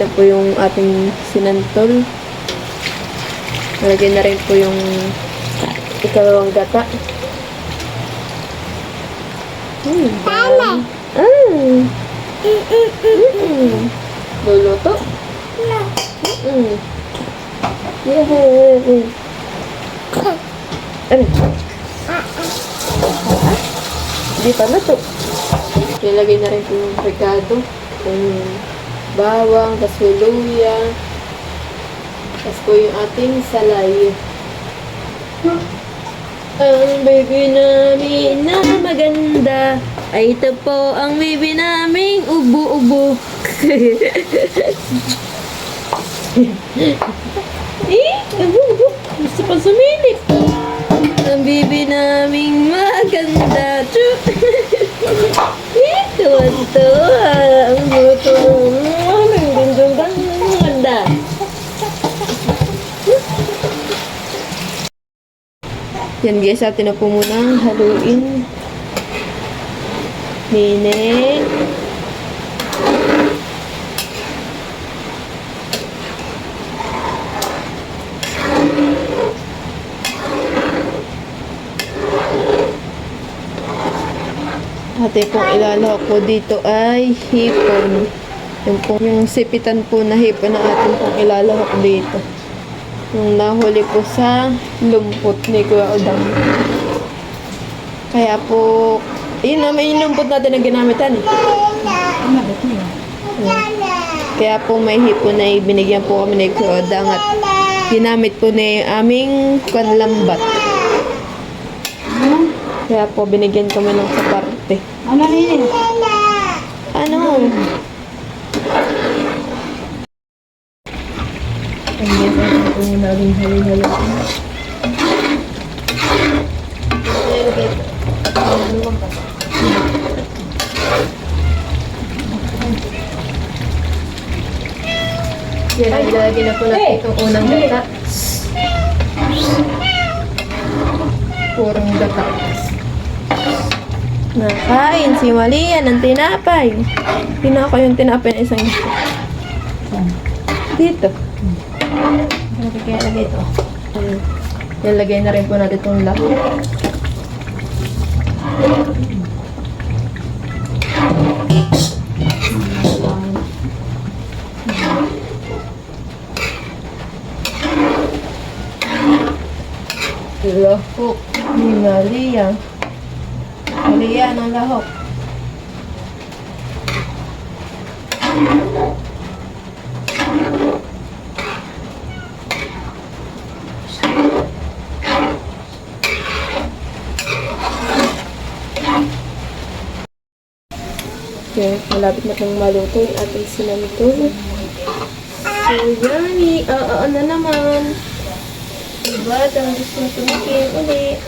Na po yung ating sinantol. Nalagay na rin po yung ikalawang gata. Hmm. Tama. Ah. Mm. Luluto? Mm. Yeah. Ano? Hindi pa luto. Nilagay na rin po yung regado. Yung bawang, tas luya. Tas po yung ating salay. Ang baby namin na maganda. Ay, ito po ang baby naming ubo-ubo. eh, ubo-ubo. Gusto pa sumilip. Ang baby naming maganda. Chu. eh, tuwan-tuwa. Ang luto ng aming gandang ganda. Yan guys, atin na po muna haluin. Minute. Ate pong ilalahok po dito ay hipon. Yung, po, yung sipitan po na hipon na atin pong ilalahok dito. Nahuli po sa lumpot ni Kuya Odang. Kaya po, yun na, may lumpot natin na ginamitan eh. Kaya po may hipon na binigyan po kami ni Kuya Odang at ginamit po na yung aming kanlambat. Kaya po binigyan kami ng saparte. Ano rin? Ano? Po yung naging halo-halo. Yan, ilalagay na po natin itong unang gata. Purong gata. Nakain si Malia ng tinapay. Tinako yung tinapay na isang ito. Dito. Ano kaya lagay ito? Ayun. Nilagay na rin po natin itong lahat. Lahok ni Malia. Malia ng lahok. Okay, malapit na pong maluto yung ating sinantol. So, yummy! Oo, na naman. Diba? Ang gusto na tumikim ulit.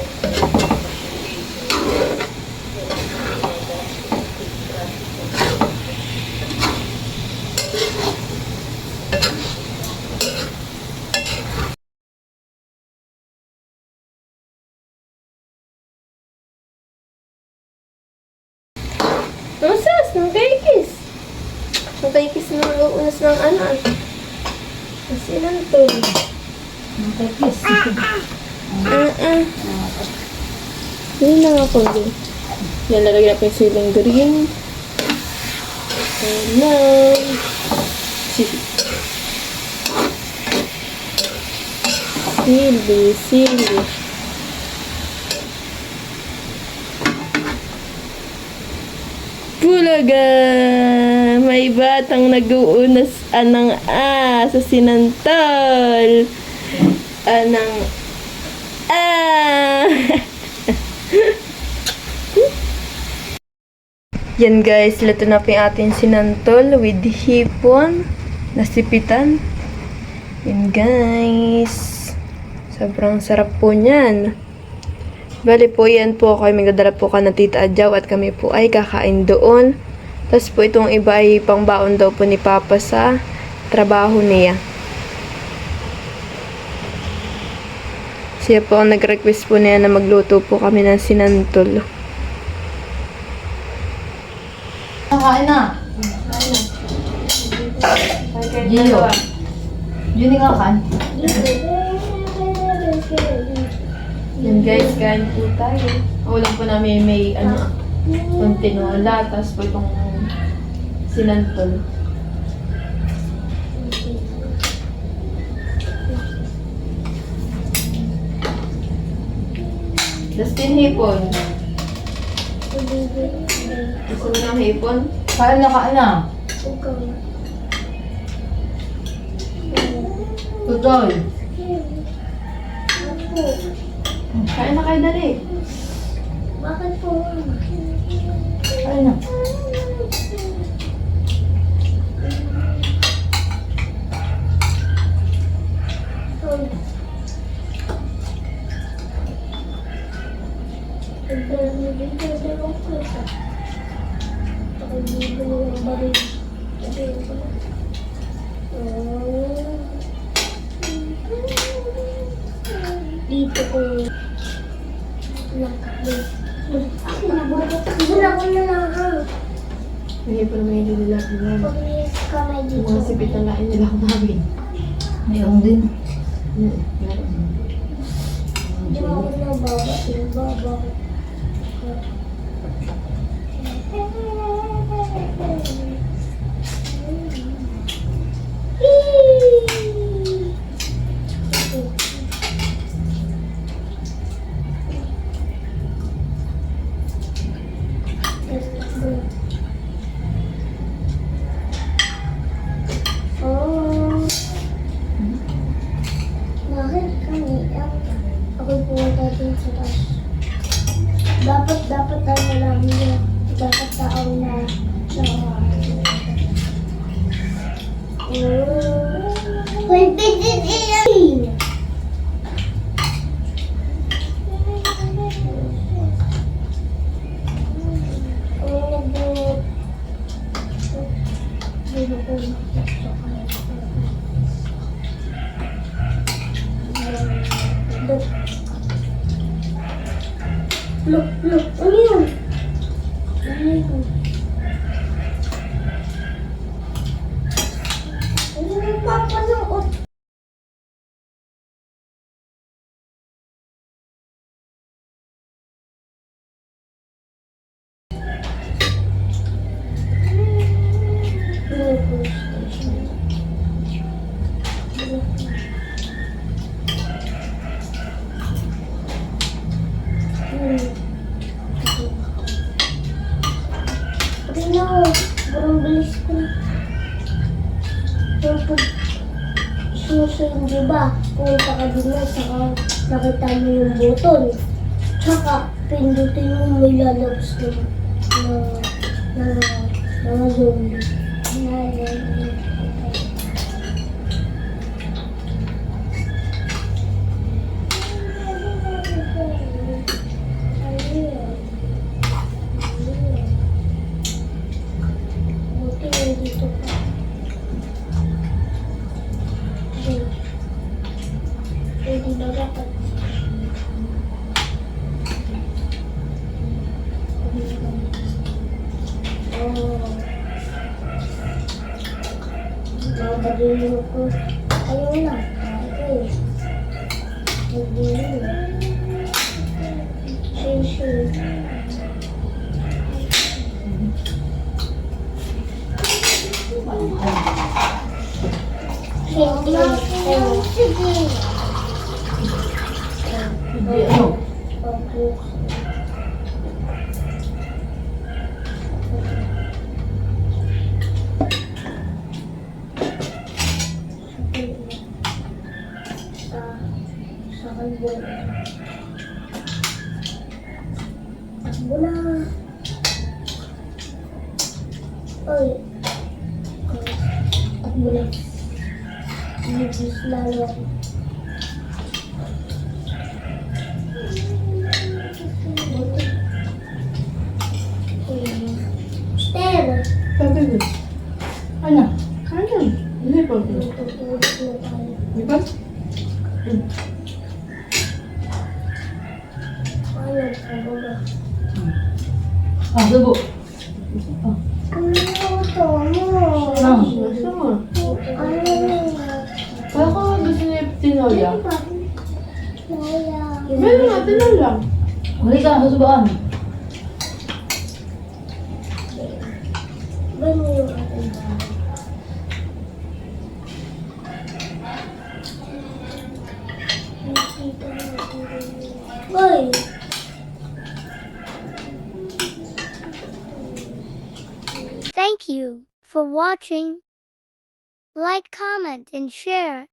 Ang sas ng kaikis. Ang kaikis na uunas ng ano. Ang sinantol. Ang tekis. Uh-uh. Yun na nga po din. Yan, lalagyan na po yung siling green. Ayan. Sili. Sili, sili. Bulaga! May batang nag-uunas anang a sa sinantol. Anang Ah! Yan guys, luto na po yung ating sinantol with hipon, nasipitan. Yan guys. Sobrang sarap po niyan. Bali po yan po ako ay magdadala po ka na tita Adjaw at kami po ay kakain doon. Tapos po itong iba ay pangbaon daw po ni Papa sa trabaho niya. Siya po ang nag-request po niya na magluto po kami ng sinantol. Nakain na. Kaya Kahit Gio. Yun nga kan. Yan guys, kain po tayo. Ulam po namin may ano, kontinola, tapos po itong sinantol. Dustin hipon. Gusto mo ng hipon? Kain na kain na. Tutoy. Kain na kayo dali. Bakit po? い。いところ。Na. Yung hipon naman yung kamay Yung dito. mga sipit na lain nila namin. Mayroon din. Hmm, meron. Hindi mo ako nababa. Nababa. Oh. Dapat, dapat ano lang yun. Dapat tao na na Pwede din iyan. Yung papanood? Okay di ba? Pumunta ka din na, saka nakita mo yung button. Tsaka, pindutin mo may lalabas na na na na zombie. Na, na, na. Buti Ayun na. Okay. Nagdilo. Sure, sure. Hindi. Yeah. 아, 그리고 아, 너무 나 숨을 왜 하나 무슨 띠놀이야? 아니 뭐야 맨날 띠놀이야? 우리가 하지만 for watching. Like, comment, and share.